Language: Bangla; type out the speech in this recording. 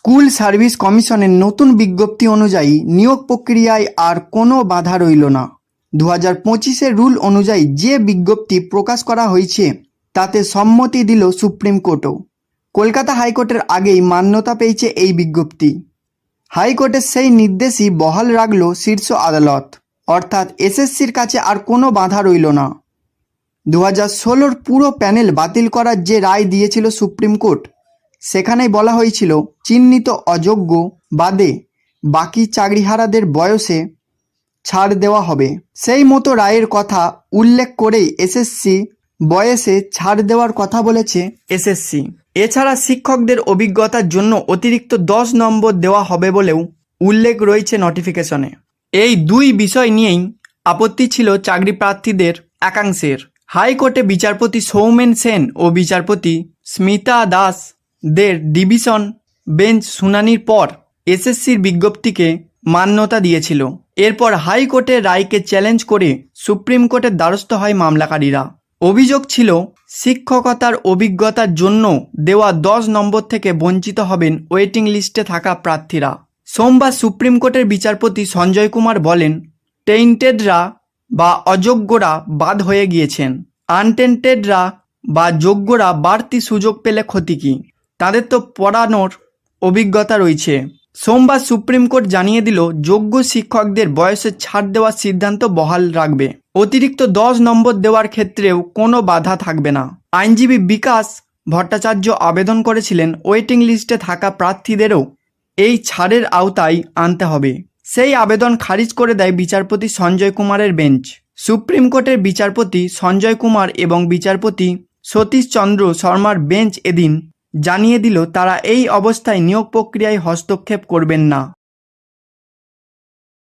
স্কুল সার্ভিস কমিশনের নতুন বিজ্ঞপ্তি অনুযায়ী নিয়োগ প্রক্রিয়ায় আর কোনো বাধা রইল না। দু হাজার পঁচিশের রুল অনুযায়ী যে বিজ্ঞপ্তি প্রকাশ করা হয়েছে, তাতে সম্মতি দিল সুপ্রিম কোর্টও। কলকাতা হাইকোর্টের আগেই মান্যতা পেয়েছে এই বিজ্ঞপ্তি। হাইকোর্টের সেই নির্দেশই বহাল রাখল শীর্ষ আদালত, অর্থাৎ এসএসসির কাছে আর কোনো বাধা রইল না। দু হাজার ষোলোর পুরো প্যানেল বাতিল করার যে রায় দিয়েছিল সুপ্রিম কোর্ট সেখানেই বলা হয়েছিল, চিহ্নিত অযোগ্য বাদে বাকি চাকরিহারাদের বয়সে ছাড় দেওয়া হবে। সেই মতো রায়ের কথা উল্লেখ করেই এসএসসি বয়সে ছাড় দেওয়ার কথা বলেছে এসএসসি। এছাড়া শিক্ষকদের অভিজ্ঞতার জন্য অতিরিক্ত দশ নম্বর দেওয়া হবে বলেও উল্লেখ রয়েছে নোটিফিকেশনে। এই দুই বিষয় নিয়েই আপত্তি ছিল চাকরি প্রার্থীদের একাংশের। হাইকোর্টে বিচারপতি সৌমেন সেন ও বিচারপতি স্মিতা দাস দের ডিভিশন বেঞ্চ শুনানির পর এসএসসির বিজ্ঞপ্তিকে মান্যতা দিয়েছিল। এরপর হাইকোর্টের রায়কে চ্যালেঞ্জ করে সুপ্রিম কোর্টের দ্বারস্থ হয় মামলাকারীরা। অভিযোগ ছিল, শিক্ষকতার অভিজ্ঞতার জন্য দেওয়া দশ নম্বর থেকে বঞ্চিত হবেন ওয়েটিং লিস্টে থাকা প্রার্থীরা। সোমবার সুপ্রিম কোর্টের বিচারপতি সঞ্জয় কুমার বলেন, টেইন্টেডরা বা অযোগ্যরা বাদ হয়ে গিয়েছেন। আনটেন্টেডরা বা যোগ্যরা বাড়তি সুযোগ পেলে ক্ষতি কী? তাদের তো পড়ানোর অভিজ্ঞতা রয়েছে। সোমবার সুপ্রিম কোর্ট জানিয়ে দিল, যোগ্য শিক্ষকদের বয়সে ছাড় দেওয়ার সিদ্ধান্ত বহাল রাখবে। অতিরিক্ত দশ নম্বর দেওয়ার ক্ষেত্রেও কোনো বাধা থাকবে না। আইনজীবী বিকাশ ভট্টাচার্য আবেদন করেছিলেন, ওয়েটিং লিস্টে থাকা প্রার্থীদেরও এই ছাড়ের আওতায় আনতে হবে। সেই আবেদন খারিজ করে দেয় বিচারপতি সঞ্জয় কুমারের বেঞ্চ। সুপ্রিম কোর্টের বিচারপতি সঞ্জয় কুমার এবং বিচারপতি সতীশ চন্দ্র শর্মার বেঞ্চ এদিন জানিয়ে দিল তারা এই অবস্থায় নিয়োগ প্রক্রিয়ায় হস্তক্ষেপ করবেন না।